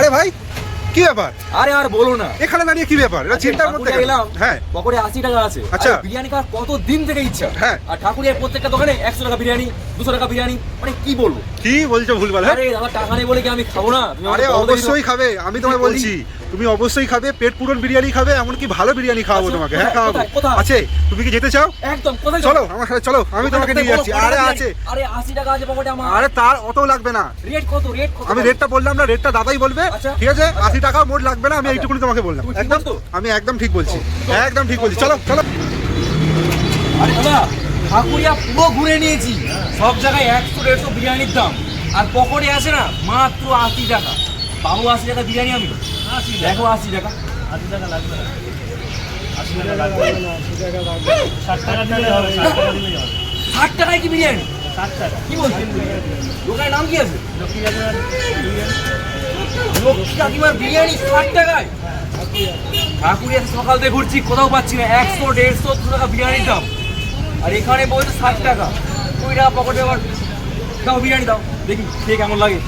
আরে ভাই কি ব্যাপার? আরে আর বলো না। এখানে দাঁড়িয়ে কি ব্যাপার? এটা চিন্তার মধ্যে? এলাম হ্যাঁ। আশি টাকা আছে। আচ্ছা। বিরিয়ানি খাওয়ার কত দিন থেকে ইচ্ছা? হ্যাঁ। আর ঠাকুরিয়ার প্রত্যেকটা দোকানে একশো টাকা বিরিয়ানি দুশো টাকা বিরিয়ানি। মানে কি বলব? কি বলছো ভুলভাল হ্যাঁ? আরে টাকা নেই বলে কি আমি খাব না? তুমি আরে। অবশ্যই খাবে। আমি তোমায় বলছি তুমি অবশ্যই খাবে পেট পূরণ বিরিয়ানি খাবে এমনকি ভালো বিরিয়ানি খাওয়াবো আচ্ছা, তোমাকে হ্যাঁ খাওয়াবো? আছে তুমি কি যেতে চাও? একদম কোথায় চলো আমার সাথে চলো আমি তোমাকে নিয়ে যাচ্ছি। আরে আছে। আরে আশি টাকা আছে পকেটে আমার। আরে তার অত লাগবে না। রেট কত? রেট কত? আমি রেটটা বললাম না রেটটা দাদাই বলবে আচ্ছা। ঠিক আছে? আশি টাকা মোট লাগবে না আমি আচ্ছা। এইটুকুনি তোমাকে বললাম। একদম? আমি একদম ঠিক বলছি। একদম ঠিক বলছি। চলো চলো। আরে দাদা ঠাকুরিয়া পুরো ঘুরে নিয়েছি। সব জায়গায় একশো দেড়শো বিরিয়ানির দাম। আর পকোড়ে আছে না মাত্র আশি টাকা। বাবু আশি টাকা বিরিয়ানি আমি দেখো আশি টাকা। আশি টাকা লাগবে ষাট টাকা দিলে হবে। ষাট টাকায় কি বিরিয়ানি? বলছেন দোকানের নাম কি আছে? লক্ষ্মী বিরিয়ানি ষাট টাকায়। সকাল থেকে ঘুরছি, কোথাও পাচ্ছি না। একশো, দেড়শো দু টাকা বিরিয়ানির দাম। আর এখানে বলছে ষাট টাকা। কুড়ি টাকা পকেটে আবার দাও, বিরিয়ানি দাও। দেখি, খেয়ে কেমন লাগে।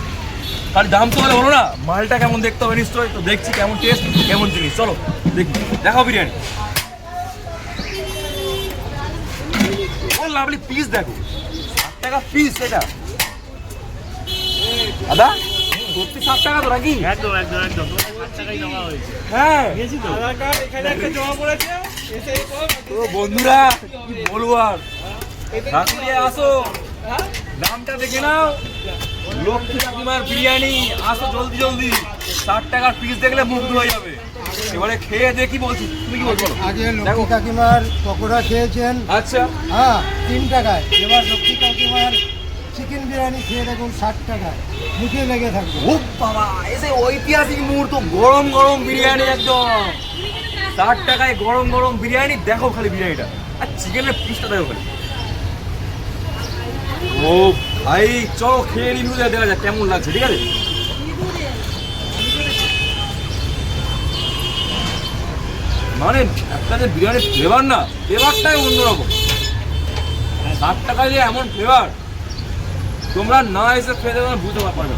তাহলে দাম তো হলে হলো না, মালটা কেমন দেখতে হবে নিশ্চয়ই। তো দেখছি কেমন টেস্ট কেমন জিনিস। চলো, দেখি। দেখাও বিরিয়ানি। ও লাভলি পিস দেখো। টাকা পিস এটা। দাদা? টাকা তো নাকি? একদম একদম একদম। হ্যাঁ। তো? তো বন্ধুরা কি বলব আর? ঠাকুরিয়া আসো। দামটা দেখে নাও। লক্ষ্মী কাকিমার বিরিয়ানি। আসো জলদি জলদি। ষাট টাকার পিস দেখলে মুগ্ধ হয়ে যাবে। এবারে খেয়ে দেখি বলছি তুমি কি বলছো আগে লক্ষ্মী কাকিমার পকোড়া খেয়েছেন। আচ্ছা। হ্যাঁ তিন টাকায়। এবার লক্ষ্মী কাকিমার চিকেন বিরিয়ানি খেয়ে দেখুন ষাট টাকায়। মুখে লেগে থাকবে। ও বাবা এসে ঐতিহাসিক মুহূর্ত গরম গরম বিরিয়ানি একদম। ষাট টাকায় গরম গরম বিরিয়ানি দেখো খালি বিরিয়ানিটা। আর চিকেনের পিসটা দেখো খালি। ও ভাই চলো খেয়ে রিভিউ দেখা যাক কেমন লাগছে ঠিক আছে? মানে একটা যে বিরিয়ানির ফ্লেভার না ফ্লেভারটাই অন্যরকম। ষাট টাকায় যে এমন ফ্লেভার তোমরা না এসে খেয়ে দেবে বুঝতে পারবে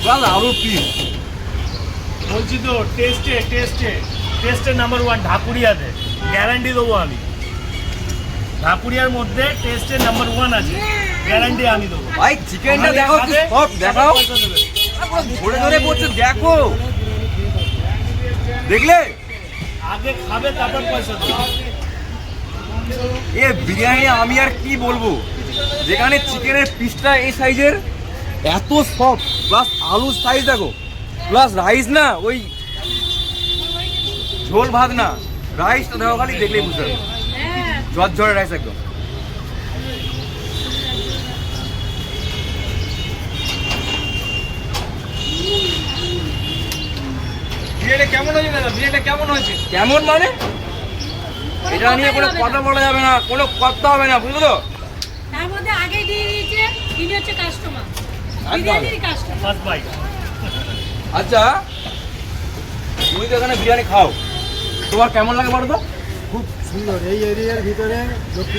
প্লাস আলুর পিস। বলছি তো টেস্টে টেস্টে টেস্টের নাম্বার ওয়ান ঢাকুরিয়াতে। গ্যারান্টি দেবো আমি। ঢাকুরিয়ার মধ্যে টেস্টের নাম্বার ওয়ান আছে। গ্যারান্টি আমি দেবো। ভাই চিকেনটা দেখো সব দেখাও। ধরে ধরে দেখো। দেখলে? আগে খাবে তারপর পয়সা দেবে। এ বিরিয়ানি আমি আর কি বলব? যেখানে চিকেনের পিসটা এই সাইজের এত সফট প্লাস আলুর সাইজ দেখো প্লাস রাইস না ওই ঝোল ভাত না। রাইসটা দেখো খালি দেখলেই বুঝতে পারবে। ঝর ঝরে রাইস একদম বিরিয়ানি কেমন হয়েছে দাদা? বিরিয়ানিটা কেমন হয়েছে? কেমন মানে? এটা নিয়ে কোনো কথা বলা যাবে না কোনো কথা হবে না বুঝলো তার মধ্যে আগে দিয়ে দিয়েছে ইনি হচ্ছে কাস্টমার বিরিয়ানির কাস্টমার ফার্স্ট বাইক আচ্ছা তুমি তো এখানে বিরিয়ানি খাও। তোমার কেমন লাগে বলো তো? খুব সুন্দর। এই এরিয়ার ভিতরে Lakshmi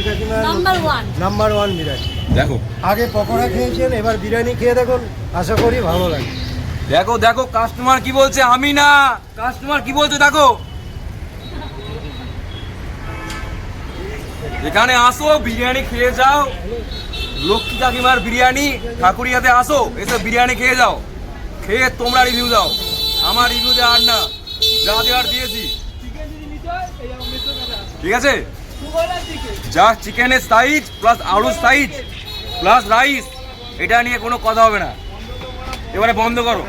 one number one biryani. দেখো। আগে পকোড়া খেয়েছেন এবার বিরিয়ানি খেয়ে দেখুন। আশা করি ভালো লাগে। দেখো দেখো কাস্টমার কি বলছে? আমি না। কাস্টমার কি বলছে, দেখো। এখানে আসো, বিরিয়ানি খেয়ে যাও। লক্ষ্মী কাকিমার বিরিয়ানি ঠাকুরিয়াতে আসো, এসে বিরিয়ানি খেয়ে যাও। খেয়ে তোমরা রিভিউ দাও। আমার রিভিউ দেওয়ার না। যা দেওয়ার দিয়েছি। ঠিক আছে? যা চিকেনের সাইজ প্লাস আলুর সাইজ প্লাস রাইস এটা নিয়ে কোনো কথা হবে না। এবারে বন্ধ করো।